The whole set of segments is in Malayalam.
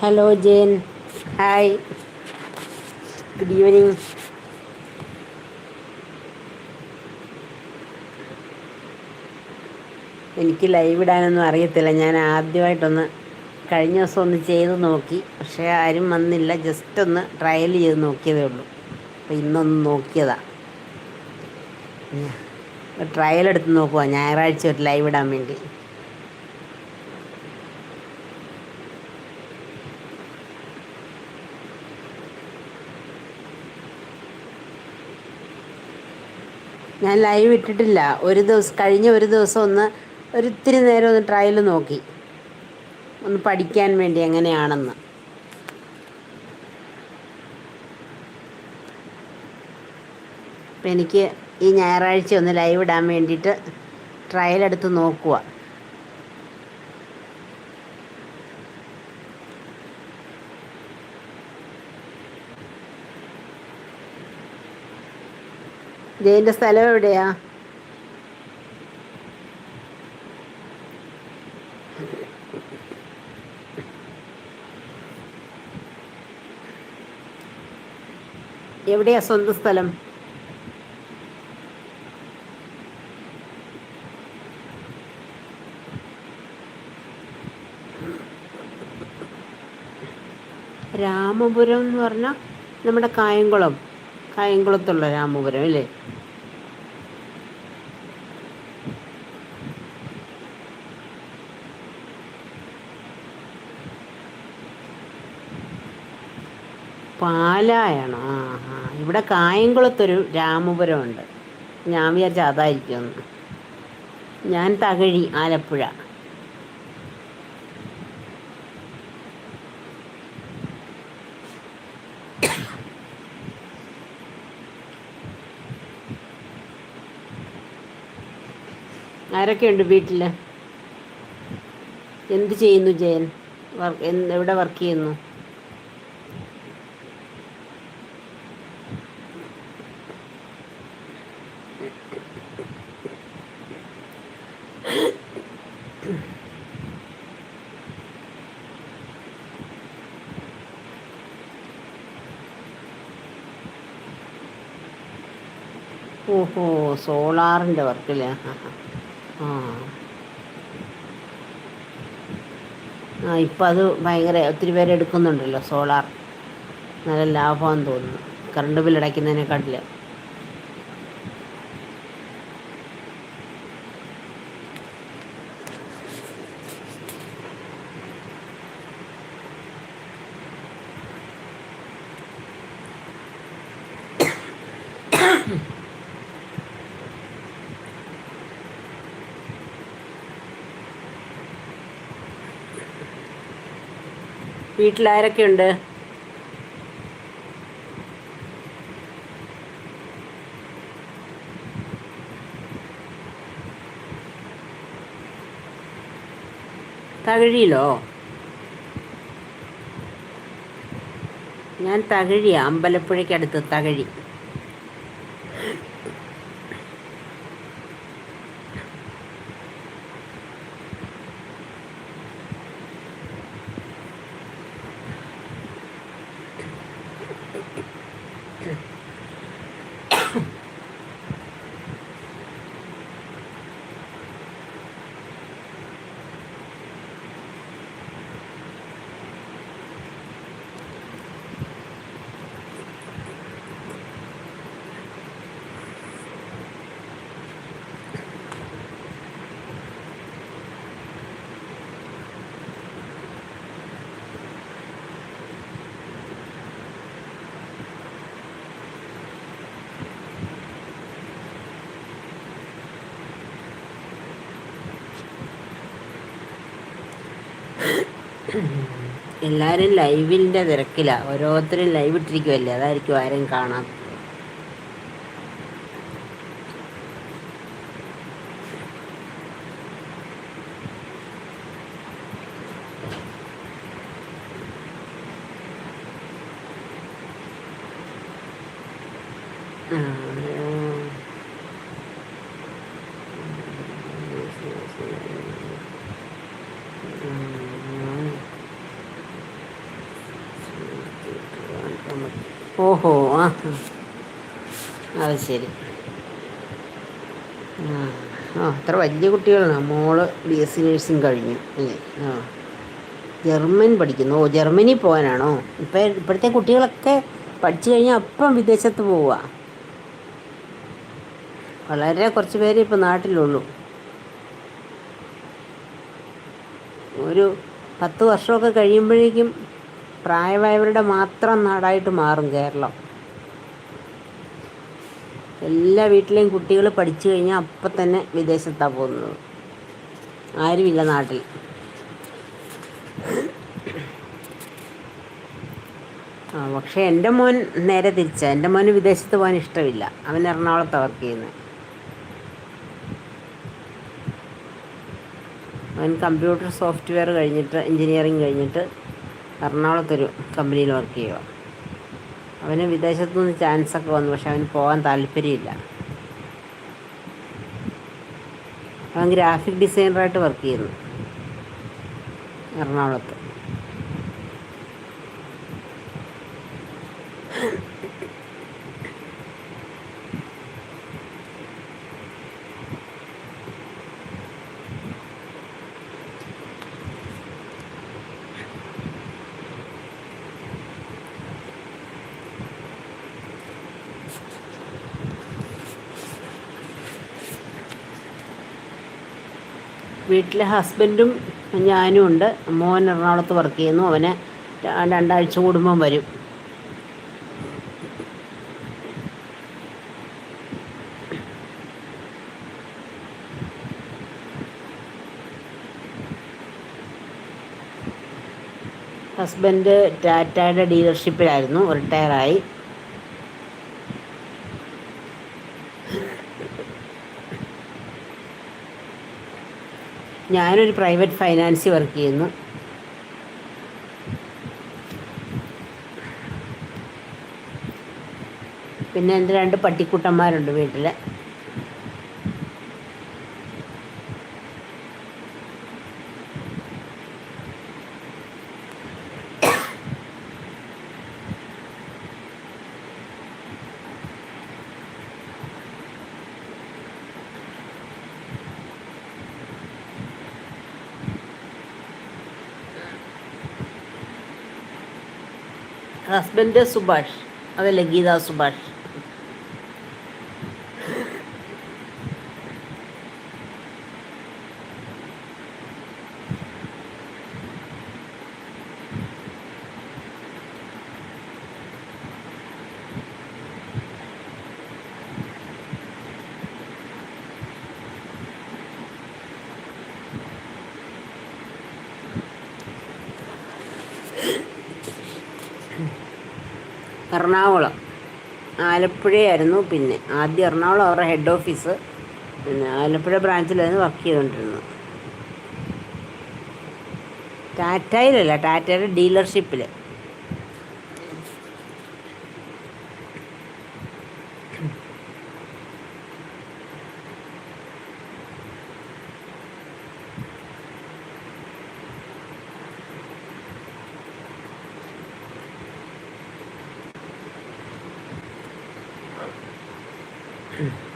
Hello Jen hi good evening എനിക്ക് ലൈവ് ഇടാനൊന്നും അറിയത്തില്ല. ഞാൻ ആദ്യമായിട്ടൊന്ന് കഴിഞ്ഞ ദിവസം ഒന്ന് ചെയ്ത് നോക്കി. പക്ഷേ ആരും വന്നില്ല. ജസ്റ്റ് ഒന്ന് ട്രയൽ ചെയ്ത് നോക്കിയതേ ഉള്ളൂ. അപ്പോൾ ഇന്നൊന്ന് നോക്കിയതാണ് ട്രയൽ എടുത്ത് നോക്കുക ഞായറാഴ്ച ഒരു ലൈവ് ഇടാൻ വേണ്ടി. ഞാൻ ലൈവ് ഇട്ടിട്ടില്ല. ഒരു ദിവസം കഴിഞ്ഞ ഒരു ദിവസം ഒന്ന് ഒരിത്തിരി നേരം ഒന്ന് ട്രയൽ നോക്കി. ഒന്ന് പഠിക്കാൻ വേണ്ടി എങ്ങനെയാണെന്ന്. അപ്പം എനിക്ക് ഈ ഞായറാഴ്ച ഒന്ന് ലൈവ് ഇടാൻ വേണ്ടിയിട്ട് ട്രയൽ എടുത്ത് നോക്കുക ജയന്റെ സ്ഥലം എവിടെയാ? എവിടെയാ സ്വന്തം സ്ഥലം? രാമപുരം എന്ന് പറഞ്ഞാൽ നമ്മുടെ കായംകുളം. കായംകുളത്തുള്ള രാമപുരം അല്ലേ? പാലായാണോ. ആ ആ. ഇവിടെ കായംകുളത്തൊരു രാമപുരമുണ്ട്. ഞാൻ വിചാരിച്ച അതായിരിക്കുമെന്ന് ഞാൻ തകഴി ആലപ്പുഴ. ആരൊക്കെയുണ്ട് വീട്ടിൽ എന്ത് ചെയ്യുന്നു ജയൻ? വർക്ക് എവിടെ വർക്ക് ചെയ്യുന്നു? ഓഹോ സോളാറിന്റെ വർക്കല്ലേ ആ ആ ഇപ്പം അത് ഭയങ്കര ഒത്തിരി പേര് എടുക്കുന്നുണ്ടല്ലോ സോളാർ നല്ല ലാഭമാണെന്ന് തോന്നുന്നു. കറണ്ട് ബില്ല് അടയ്ക്കുന്നതിനെക്കാട്ടിൽ വീട്ടിലാരൊക്കെയുണ്ട്? തകഴിയിലോ? ഞാൻ തകഴിയാ അമ്പലപ്പുഴയ്ക്കടുത്ത് തകഴി. എല്ലാവരും ലൈവിന്റെ തിരക്കിലാണ് ഓരോരുത്തരും ലൈവ് ഇട്ടിരിക്കുമല്ലേ അതായിരിക്കും ആരും കാണാത്തത് ആ ഓഹോ ആ. അത് ശരി. ആ അത്ര വലിയ കുട്ടികളാണ്. മോൾ ബി എസ് സി നഴ്സിംഗ് കഴിഞ്ഞു അല്ലേ? ആ. ജർമ്മൻ പഠിക്കുന്നു. ഓ ജർമ്മനി പോകാനാണോ? ഇപ്പം ഇപ്പോഴത്തെ കുട്ടികളൊക്കെ പഠിച്ചു കഴിഞ്ഞാൽ അപ്പം വിദേശത്ത് പോവുക വളരെ കുറച്ച് പേര് ഇപ്പം നാട്ടിലുള്ളൂ. ഒരു പത്ത് വർഷമൊക്കെ കഴിയുമ്പോഴേക്കും പ്രായമായവരുടെ മാത്രം നാടായിട്ട് മാറും കേരളം. എല്ലാ വീട്ടിലെയും കുട്ടികൾ പഠിച്ചു കഴിഞ്ഞാൽ അപ്പം തന്നെ വിദേശത്താണ് പോകുന്നത്. ആരുമില്ല നാട്ടിൽ. ആ പക്ഷേ എന്റെ മോൻ നേരെ തിരിച്ചാണ് എന്റെ മോന് വിദേശത്ത് പോകാൻ ഇഷ്ടമില്ല. അവൻ എറണാകുളത്ത് വർക്ക് ചെയ്യുന്നത് അവൻ കമ്പ്യൂട്ടർ സോഫ്റ്റ്വെയർ കഴിഞ്ഞിട്ട് എൻജിനീയറിങ് കഴിഞ്ഞിട്ട് എറണാകുളത്തൊരു കമ്പനിയിൽ വർക്ക് ചെയ്യുക അവന് വിദേശത്തു നിന്ന് ചാൻസ് ഒക്കെ വന്നു പക്ഷെ അവന് പോകാൻ താല്പര്യമില്ല. അവൻ ഗ്രാഫിക് ഡിസൈനറായിട്ട് വർക്ക് ചെയ്യുന്നു. എറണാകുളത്ത്. വീട്ടിലെ ഹസ്ബൻഡും ഞാനും ഉണ്ട്. മോൻ എറണാകുളത്ത് വർക്ക് ചെയ്യുന്നു. അവന് രണ്ടാഴ്ച കുടുംബം വരും. ഹസ്ബൻഡ് ടാറ്റയുടെ ഡീലർഷിപ്പിലായിരുന്നു. റിട്ടയറായി. ഞാനൊരു പ്രൈവറ്റ് ഫൈനാൻസിൽ വർക്ക് ചെയ്യുന്നു. പിന്നെ എന്റെ രണ്ട് പട്ടിക്കുട്ടന്മാരുണ്ട് വീട്ടിൽ ഹസ്ബൻഡ് സുഭാഷ് അതല്ലേ ഗീത സുഭാഷ്. എറണാകുളം. ആലപ്പുഴയായിരുന്നു പിന്നെ. ആദ്യം എറണാകുളം അവരുടെ ഹെഡ് ഓഫീസ് പിന്നെ ആലപ്പുഴ ബ്രാഞ്ചിലായിരുന്നു വർക്ക് ചെയ്തുകൊണ്ടിരുന്നത് ടാറ്റയിലല്ല ടാറ്റയുടെ ഡീലർഷിപ്പിൽ Mm.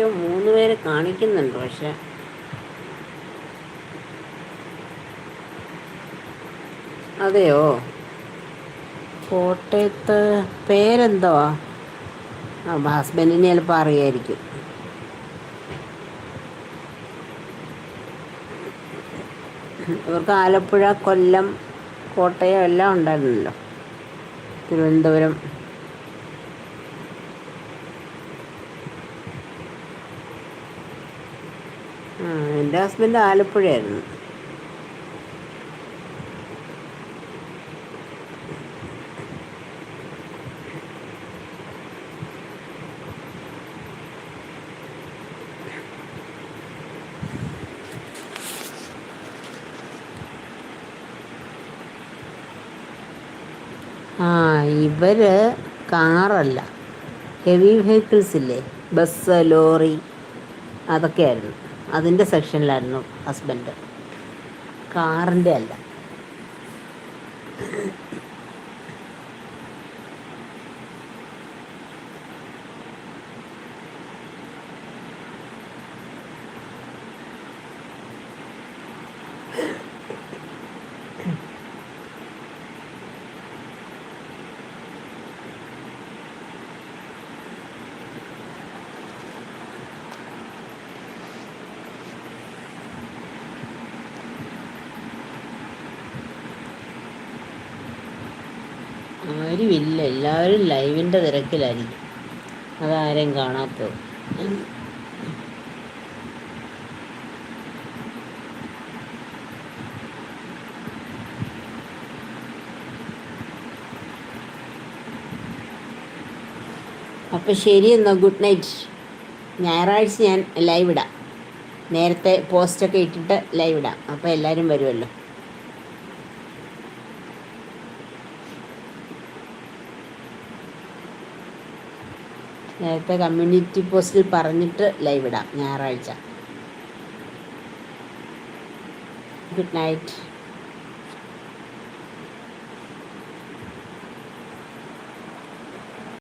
ആരൊക്കെയോ മൂന്ന് പേര് കാണിക്കുന്നുണ്ട് പക്ഷെ. അതെയോ? കോട്ടയത്ത് പേരെന്തുവാ ആ ഹസ്ബൻഡിന് ചിലപ്പോൾ അറിയായിരിക്കും. ഇവർക്ക് ആലപ്പുഴ കൊല്ലം കോട്ടയം എല്ലാം ഉണ്ടായിരുന്നല്ലോ. തിരുവനന്തപുരം. എന്റെ ഹസ്ബൻഡ് ആലപ്പുഴയായിരുന്നു. ആ ഇവർ കാറല്ല. ഹെവി വെഹിക്കിൾസ് ഇല്ലേ? ബസ് ലോറി അതൊക്കെയായിരുന്നു. അതിന്റെ സെക്ഷനിലായിരുന്നു ഹസ്ബൻഡ്. കാറിന്റെ അല്ല. ആരുമില്ല എല്ലാവരും ലൈവിന്റെ തിരക്കിലായിരിക്കും. അതാരെയും കാണാത്തത്. അപ്പം ശരി എന്നാൽ ഗുഡ് നൈറ്റ്. ഞായറാഴ്ച ഞാൻ ലൈവ് ഇടാം. നേരത്തെ പോസ്റ്റൊക്കെ ഇട്ടിട്ട് ലൈവ് ഇടാം. അപ്പോൾ എല്ലാവരും വരുമല്ലോ നേരത്തെ കമ്മ്യൂണിറ്റി പോസ്റ്റിൽ പറഞ്ഞിട്ട് ലൈവ് ഇടാം ഞായറാഴ്ച. Good night.